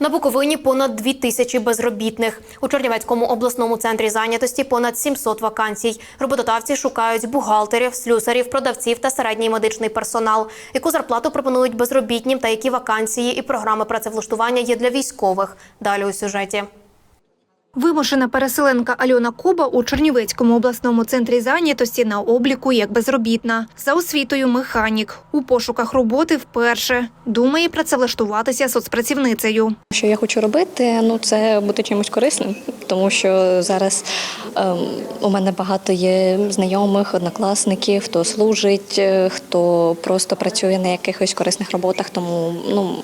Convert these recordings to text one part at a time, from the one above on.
На Буковині понад дві тисячі безробітних. У Чернівецькому обласному центрі зайнятості понад 700 вакансій. Роботодавці шукають бухгалтерів, слюсарів, продавців та середній медичний персонал. Яку зарплату пропонують безробітнім та які вакансії і програми працевлаштування є для військових? Далі у сюжеті. Вимушена переселенка Альона Куба у Чернівецькому обласному центрі зайнятості на обліку як безробітна. За освітою механік. У пошуках роботи вперше. Думає працевлаштуватися соцпрацівницею. Що я хочу робити, ну це бути чимось корисним, тому що зараз ем, у мене багато є знайомих, однокласників, хто служить, е, хто просто працює на якихось корисних роботах. Тому ну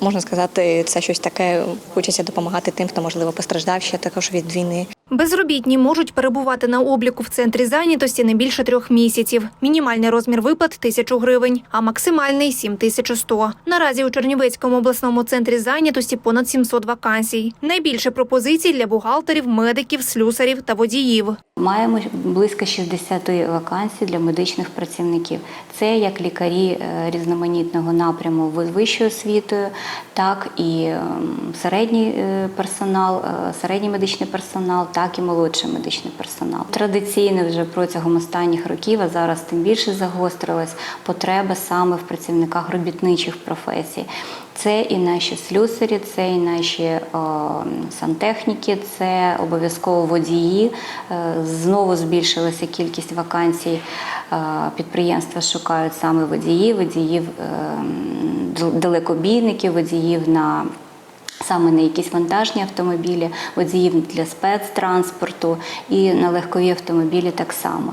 можна сказати, це щось таке. Хочеться допомагати тим, хто можливо постраждав ще також від війни. Безробітні можуть перебувати на обліку в центрі зайнятості не більше трьох місяців. Мінімальний розмір виплат – тисячу гривень, а максимальний – 7100. Наразі у Чернівецькому обласному центрі зайнятості понад 700 вакансій. Найбільше пропозицій для бухгалтерів, медиків, слюсарів та водіїв. Маємо близько 60 вакансій для медичних працівників. Це як лікарі е, різноманітного напряму з вищою освітою, так і ем, середній е, персонал, е, середній медичний персонал, так і молодший медичний персонал. Традиційно вже протягом останніх років, а зараз тим більше загострилась потреба саме в працівниках робітничих професій. Це і наші слюсарі, це і наші о, сантехніки, це обов'язково водії. Е, Знову збільшилася кількість вакансій. Е, Підприємства шукають саме водіїв, водіїв е, далекобійників, водіїв на саме на якісь вантажні автомобілі, водіїв для спецтранспорту і на легкові автомобілі так само.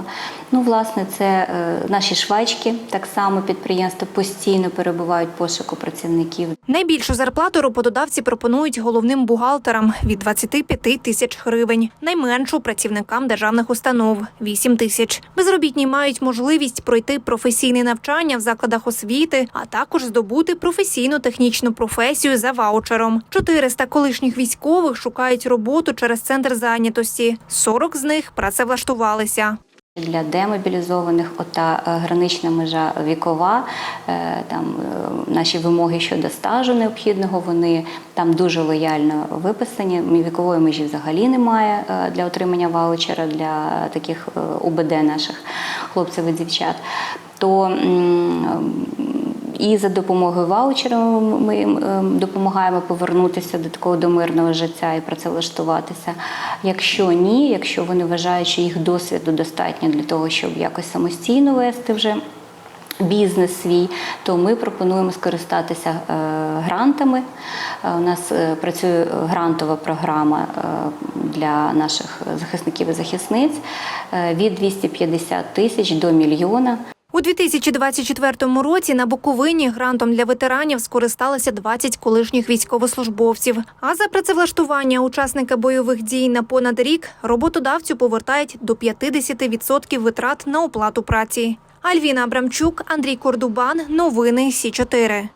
Ну, власне, це е, наші швачки, так само підприємства постійно перебувають пошуку працівників. Найбільшу зарплату роботодавці пропонують головним бухгалтерам від 25 тисяч гривень, найменшу працівникам державних установ – 8 тисяч. Безробітні мають можливість пройти професійне навчання в закладах освіти, а також здобути професійну технічну професію за ваучером. 400 колишніх військових шукають роботу через центр зайнятості. 40 з них працевлаштувалися. Для демобілізованих ота е, гранична межа вікова, е, там е, наші вимоги щодо стажу необхідного, вони там дуже лояльно виписані. Вікової межі взагалі немає для отримання ваучера для таких УБД наших хлопців і дівчат. То і за допомогою ваучера ми їм е, допомагаємо повернутися до такого до мирного життя і працевлаштуватися. Якщо ні, якщо вони вважають, що їх досвіду достатньо для того, щоб якось самостійно вести вже. Бізнес свій, то ми пропонуємо скористатися е, грантами. Е, у нас е, працює грантова програма е, для наших захисників і захисниць е, від 250 тисяч до мільйона. У 2024 році на Буковині грантом для ветеранів скористалися 20 колишніх військовослужбовців. А за працевлаштування учасника бойових дій на понад рік роботодавцю повертають до 50% витрат на оплату праці. Альвіна Абрамчук, Андрій Кордубан. Новини Сі 4